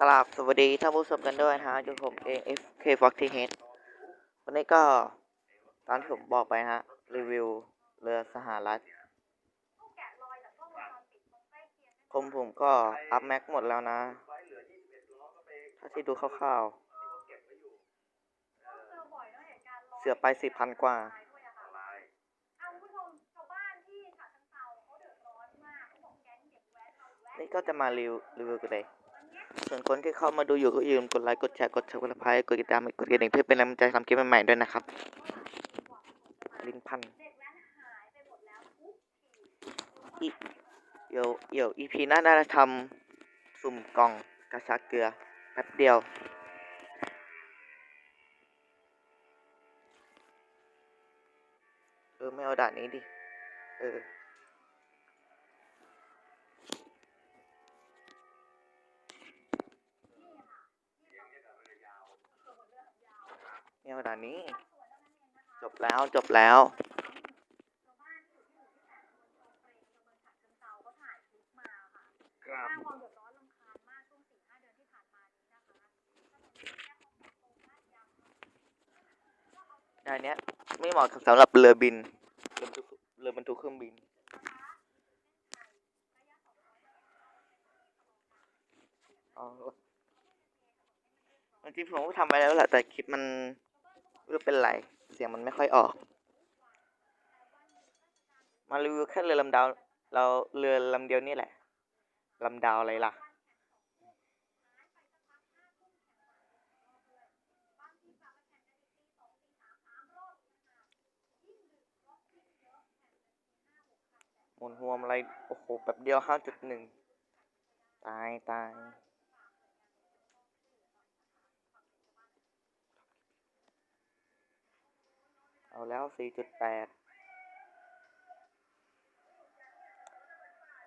กราบสวัสดีท่านผู้ชมกันด้วยนะฮะอยู่ผมเอง FK f o x T H วันนี้ก็ตามที่ผมบอกไปฮะ รีวิวเรือสหรัฐผมผมก็อัพแม็กหมดแล้วนะ ถ้าที่ดูคร่าวๆ เสือไปสี่พันกว่านี่ก็จะมารีวิวรีวิวกันเลย ส่วนคนที่เข้ามาดูอยู่ก็อย่าลืมกดไลค์ กดแชร์ กด subscribe กดติดตาม กดกระดิ่งเพื่อเป็นกำลังใจทำคลิปใหม่ๆด้วยนะครับ ลิ้นพันอีเดี๋ยวเดี๋ยว EP หน้าน่าจะทำสุ่มกล่องกระชากเกลือแป๊บเดียวเออไม่เอาด่านนี้ดิ เออ ไม่เอาด่านนี้ จบแล้วจบแล้ว ครับด่านเนี้ย ไม่เหมาะกับสำหรับเรือบิน เรือบรรทุกเรือบรรทุกเครื่องบินอ๋อจริงๆผมก็ทำไปแล้วแหละแต่คลิปมัน ไม่รู้เป็นไร เสียงมันไม่ค่อยออก มารีวิวแค่เรือลำดาว เราเรือลำเดียวนี่แหละลำดาวอะไรล่ะหมุนหัวมอะไร โอ้โหแบบเดียวห้าจุดหนึ่งตาย ตาย เอาแล้วสี่จุดแปด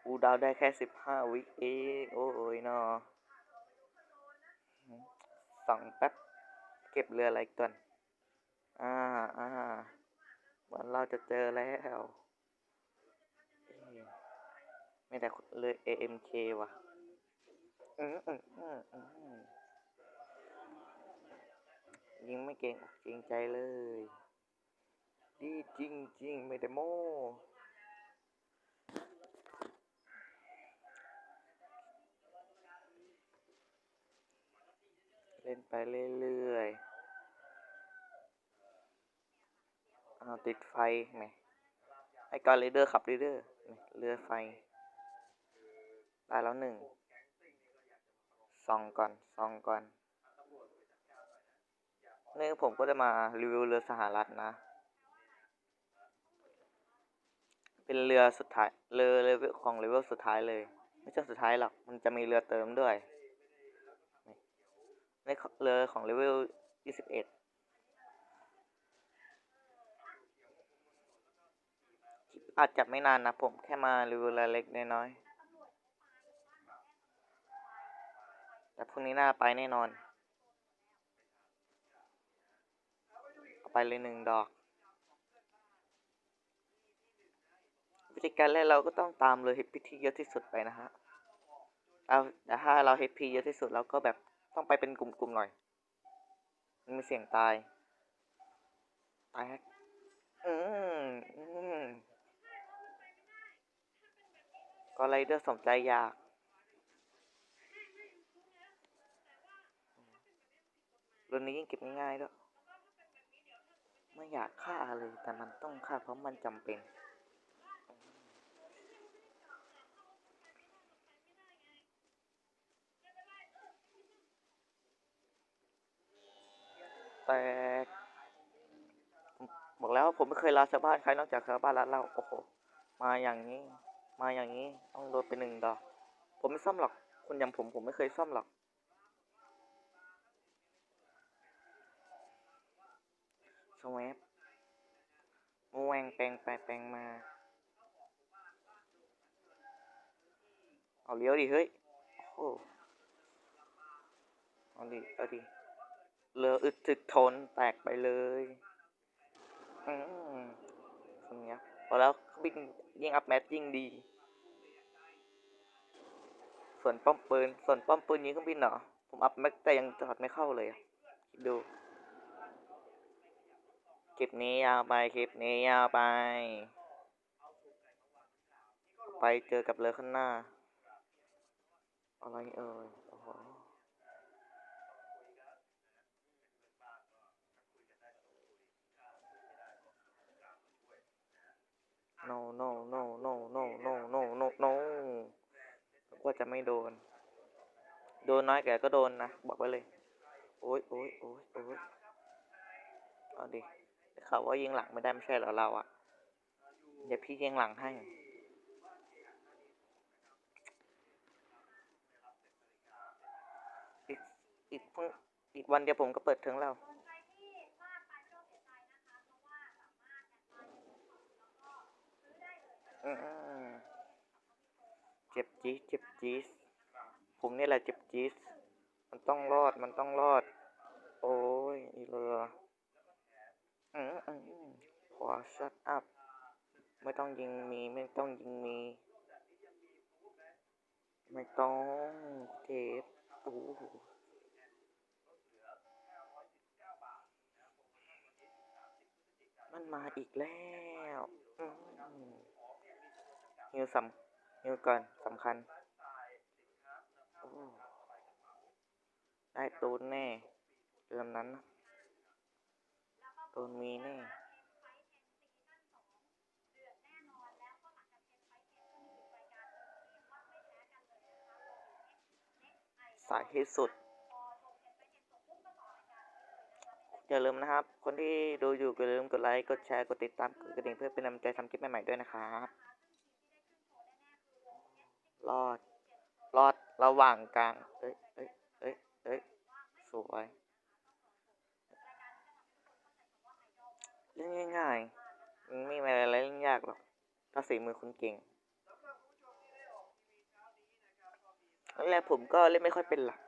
กูดาวได้แค่สิบห้าวิเองโอ้ยนาะส่องแป๊บ เก็บเรืออะไรก่อน อ่าอ่าเหมือนเราจะเจอแล้วไม่แต่เรือ AMK ว่ะอืมอืมอืมอืมยิงไม่เก่งอกเกรงใจเลย ดีจริงจริงไม่ได้โม้เล่นไปเรื่อยๆเอาติดไฟไหมไอ้กอนเรเดอร์ขับเรเดอร์เรือไฟได้แล้วหนึ่งส่องก่อนส่องก่อนนี่ผมก็จะมารีวิวเรือสหรัฐนะ เป็นเรือสุดท้ายเรือเลเวลของเลเวลสุดท้ายเลย ไม่ใช่สุดท้ายหรอกมันจะมีเรือเติมด้วยนี่ในเรือของเลเวลยี่สิบเอ็ดอาจจะไม่นานนะผมแค่มารีวิวรายเล็กน้อยๆแต่พรุ่งนี้น่าไปแน่นอน เอาไปเลยหนึ่งดอก วิธีการเล่นเราก็ต้องตามเลย HP ที่เยอะที่สุดไปนะฮะเอาแต่ถ้าเรา HP เยอะที่สุดเราก็แบบต้องไปเป็นกลุ่มๆหน่อย มันมีเสียงตาย ตายฮะอืมอืมก็ไรเดอร์สมใจอยากรุ่นนี้ยิ่งเก็บง่ายๆด้วยไม่อยากฆ่าเลยแต่มันต้องฆ่าเพราะมันจำเป็น แต่บอกแล้วว่าผมไม่เคยลาชาวบ้านใครนอกจากชาวบ้านรัดเราโอ้โห มาอย่างนี้ มาอย่างนี้ ต้องโดนไปหนึ่งดอก ผมไม่ซ่อมหรอก คนอย่างผมผมไม่เคยซ่อมหรอก สวปแวงแปลงไปแปลงมา เอาเลี้ยวดิเฮ้ย โอ้โหเอาดิ เอาดิ เรืออึดถึกทนแตกไปเลยอืมตรงเนี้ยพอแล้ววิ่งยิ่งอัพแมทยิ่งดี ส่วนป้อมปืน ส่วนป้อมปืนยิงเครื่องบินเหรอ ผมอัพแม็กแต่ยังถอดไม่เข้าเลยอะคิดดู คลิปนี้ยาวไป คลิปนี้ยาวไป ไปเจอกับเลยข้างหน้า อะไรเอ่ยโอ้โห no no no no no no no no no ว่าจะไม่โดน โดนน้อยแกก็โดนนะ บอกไว้เลย โอ้ยโอ้ยโอ้ยโอ้ยเอาดิได้ข่าว่ายิงหลังไม่ได้ไม่ใช่เหรอเราอะเดี๋ยวพี่ยิงหลังให้อีกอีกเพิ่งอีกวันเดียวผมก็เปิดเทอมแล้ว อืม เจ็บจี๊ดเจ็บจี๊ดผมนี่แหละเจ็บจี๊ดมันต้องรอด มันต้องรอด โอ้ย อีเรืออืมอืมอืมขอชัดอัพ ไม่ต้องยิงมี ไม่ต้องยิงมี ไม่ต้องเจ็บโอ้มันมาอีกแล้ว ฮิวสำฮิวก่อนสำคัญ ได้ตูนแน่เรื่องนั้นตูนมีแน่สายที่สุดอย่าลืมนะครับ คนที่ดูอยู่อย่าลืมกดไลค์ กดแชร์ กดติดตาม กดกระดิ่งเพื่อเป็นกำลังใจทำคลิปใหม่ๆด้วยนะครับ รอด รอดระหว่างกลาง เอ้ยเอ้ยเอ้ยเอ้ยสวยเล่นง่ายๆมันไม่มีอะไรเล่นยากหรอกถ้าสีมือคุณเก่งแรกผมก็เล่นไม่ค่อยเป็นหลัก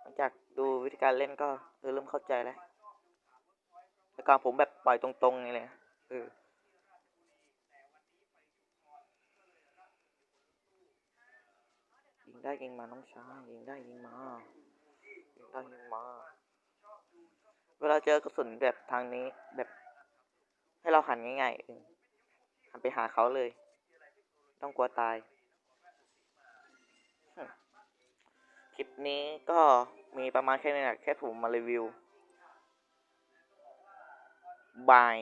หลังจากดูวิธีการเล่นก็เออเริ่มเข้าใจแล้วแต่ก่อนผมแบบปล่อยตรงๆนี่เลยเออ ยิง ได้ยิงมาน้องชายยิงได้ยิงมายิงได้ยิงมา เวลาเจอกระสุนแบบทางนี้แบบ ให้เราหันง่ายๆเองหันไปหาเขาเลย ต้องกลัวตาย คลิปนี้ก็มีประมาณแค่นี้แหละแค่ผมมารีวิวบาย